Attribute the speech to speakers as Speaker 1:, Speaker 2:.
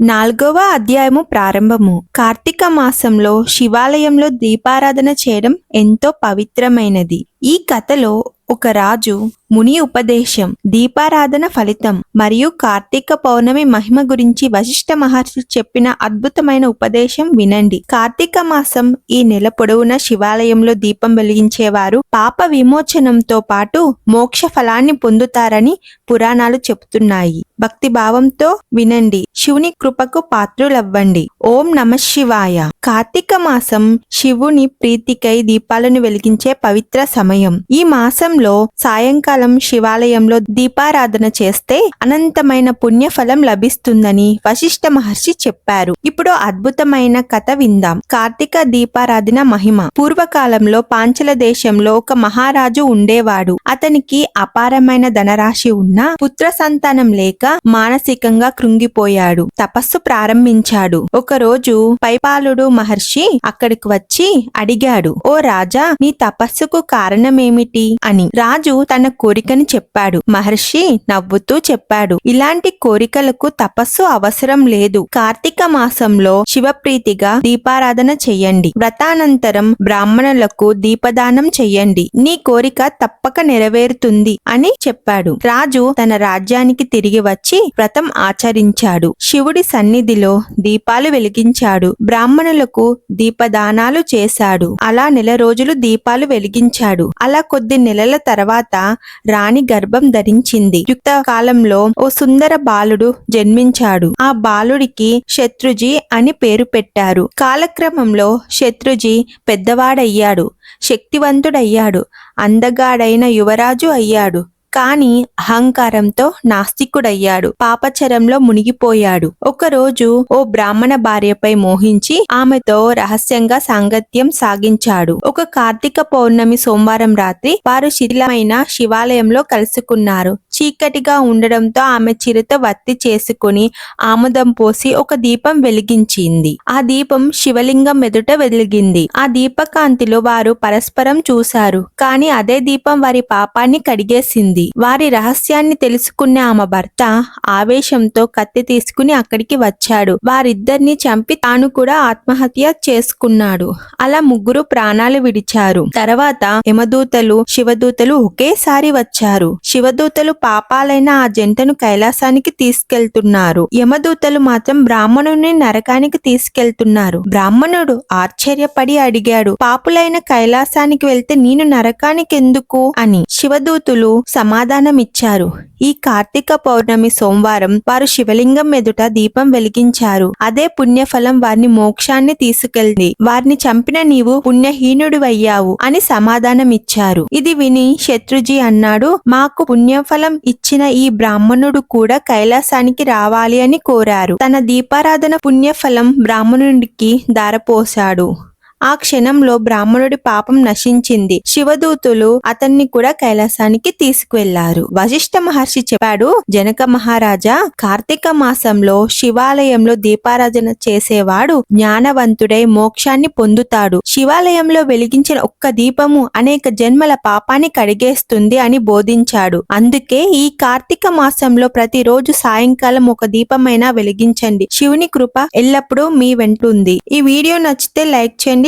Speaker 1: నాలుగవ అధ్యాయము ప్రారంభము. కార్తీక మాసంలో శివాలయంలో దీపారాధన చేయడం ఎంతో పవిత్రమైనది. ఈ కథలో ఒక రాజు ముని ఉపదేశం దీపారాధన ఫలితం మరియు కార్తీక పౌర్ణమి మహిమ గురించి వశిష్ఠ మహర్షి చెప్పిన అద్భుతమైన ఉపదేశం వినండి. కార్తీక మాసం ఈ నెల పొడవునా శివాలయంలో దీపం వెలిగించేవారు పాప విమోచనంతో పాటు మోక్ష ఫలాన్ని పొందుతారని పురాణాలు చెబుతున్నాయి. భక్తి భావంతో వినండి. శివుని కృపకు పాత్రులవ్వండి. ఓం నమ శివాయ. కార్తీక మాసం శివుని ప్రీతికై దీపాలను వెలిగించే పవిత్ర సమయం. ఈ మాసంలో సాయంకాలం శివాలయంలో దీపారాధన చేస్తే అనంతమైన పుణ్యఫలం లభిస్తుందని వశిష్ఠ మహర్షి చెప్పారు. ఇప్పుడు అద్భుతమైన కథ విందాం. కార్తీక దీపారాధన మహిమ. పూర్వకాలంలో పాంచల దేశంలో ఒక మహారాజు ఉండేవాడు. అతనికి అపారమైన ధనరాశి ఉన్నా పుత్ర సంతానం లేక మానసికంగా కృంగిపోయాడు. తపస్సు ప్రారంభించాడు. ఒక రోజు పైపాలుడు మహర్షి అక్కడికి వచ్చి అడిగాడు ఓ రాజా నీ తపస్సుకు కారణమేమిటి అని రాజు తన కోరికని చెప్పాడు. మహర్షి నవ్వుతూ చెప్పాడు. ఇలాంటి కోరికలకు తపస్సు అవసరం లేదు. కార్తీక మాసంలో శివప్రీతిగా దీపారాధన చెయ్యండి వ్రతానంతరం బ్రాహ్మణులకు దీపదానం చెయ్యండి నీ కోరిక తప్పక నెరవేరుతుంది అని చెప్పాడు. రాజు తన రాజ్యానికి తిరిగి వచ్చి వ్రతం ఆచరించాడు. శివుడి సన్నిధిలో దీపాలు వెలిగించాడు. బ్రాహ్మణులకు దీపదానాలు చేశాడు. అలా నెల రోజులు దీపాలు వెలిగించాడు. అలా కొద్ది నెలల తర్వాత రాణి గర్భం ధరించింది. యుక్త కాలంలో ఓ సుందర బాలుడు జన్మించాడు. ఆ బాలుడికి శత్రుజీ అని పేరు పెట్టారు. కాలక్రమంలో శత్రుజీ పెద్దవాడయ్యాడు శక్తివంతుడయ్యాడు అందగాడైన యువరాజు అయ్యాడు. కాని అహంకారంతో నాస్తికుడయ్యాడు. పాపచరంలో మునిగిపోయాడు. ఒకరోజు ఓ బ్రాహ్మణ భార్యపై మోహించి ఆమెతో రహస్యంగా సాంగత్యం సాగించాడు. ఒక కార్తీక పౌర్ణమి సోమవారం రాత్రి వారు శిథిలమైన శివాలయంలో కలుసుకున్నారు. చీకటిగా ఉండడంతో ఆమె చిరుత వత్తి చేసుకుని ఆముదం పోసి ఒక దీపం వెలిగించింది. ఆ దీపం శివలింగం ఎదుట వెలిగింది. ఆ దీపకాంతిలో వారు పరస్పరం చూశారు. కాని అదే దీపం వారి పాపాన్ని కడిగేసింది. వారి రహస్యాన్ని తెలుసుకున్న ఆమె భర్త ఆవేశంతో కత్తి తీసుకుని అక్కడికి వచ్చాడు. వారిద్దరిని చంపి తాను కూడా ఆత్మహత్య చేసుకున్నాడు. అలా ముగ్గురు ప్రాణాలు విడిచారు. తర్వాత యమదూతలు శివదూతలు ఒకేసారి వచ్చారు. శివదూతలు పాపాలైన ఆ జంటను కైలాసానికి తీసుకెళ్తున్నారు. యమదూతలు మాత్రం బ్రాహ్మణుని నరకానికి తీసుకెళ్తున్నారు. బ్రాహ్మణుడు ఆశ్చర్యపడి అడిగాడు పాపులైన కైలాసానికి వెళ్తే నేను నరకానికి ఎందుకు అని. శివదూతులు సమాధానమిచ్చారు. ఈ కార్తీక పౌర్ణమి సోమవారం వారు శివలింగం ఎదుట దీపం వెలిగించారు. అదే పుణ్యఫలం వారిని మోక్షాన్ని తీసుకెళ్ళి వారిని చంపిన నీవు పుణ్యహీనుడు అయ్యావు అని సమాధానమిచ్చారు. ఇది విని శత్రుజీ అన్నాడు మాకు పుణ్యఫలం ఇచ్చిన ఈ బ్రాహ్మణుడు కూడా కైలాసానికి రావాలి అని కోరారు. తన దీపారాధన పుణ్యఫలం బ్రాహ్మణుడికి దారపోశాడు ఆ క్షణంలో బ్రాహ్మణుడి పాపం నశించింది. శివదూతులు అతన్ని కూడా కైలాసానికి తీసుకువెళ్ళారు. వశిష్ఠ మహర్షి చెప్పాడు జనక మహారాజా కార్తీక మాసంలో శివాలయంలో దీపారాధన చేసేవాడు జ్ఞానవంతుడై మోక్షాన్ని పొందుతాడు. శివాలయంలో వెలిగించిన ఒక్క దీపము అనేక జన్మల పాపాన్ని కడిగేస్తుంది అని బోధించాడు. అందుకే ఈ కార్తీక మాసంలో ప్రతిరోజు సాయంకాలం ఒక దీపమైనా వెలిగించండి. శివుని కృప ఎల్లప్పుడూ మీ వెంటుంది ఈ వీడియో నచ్చితే లైక్ చేయండి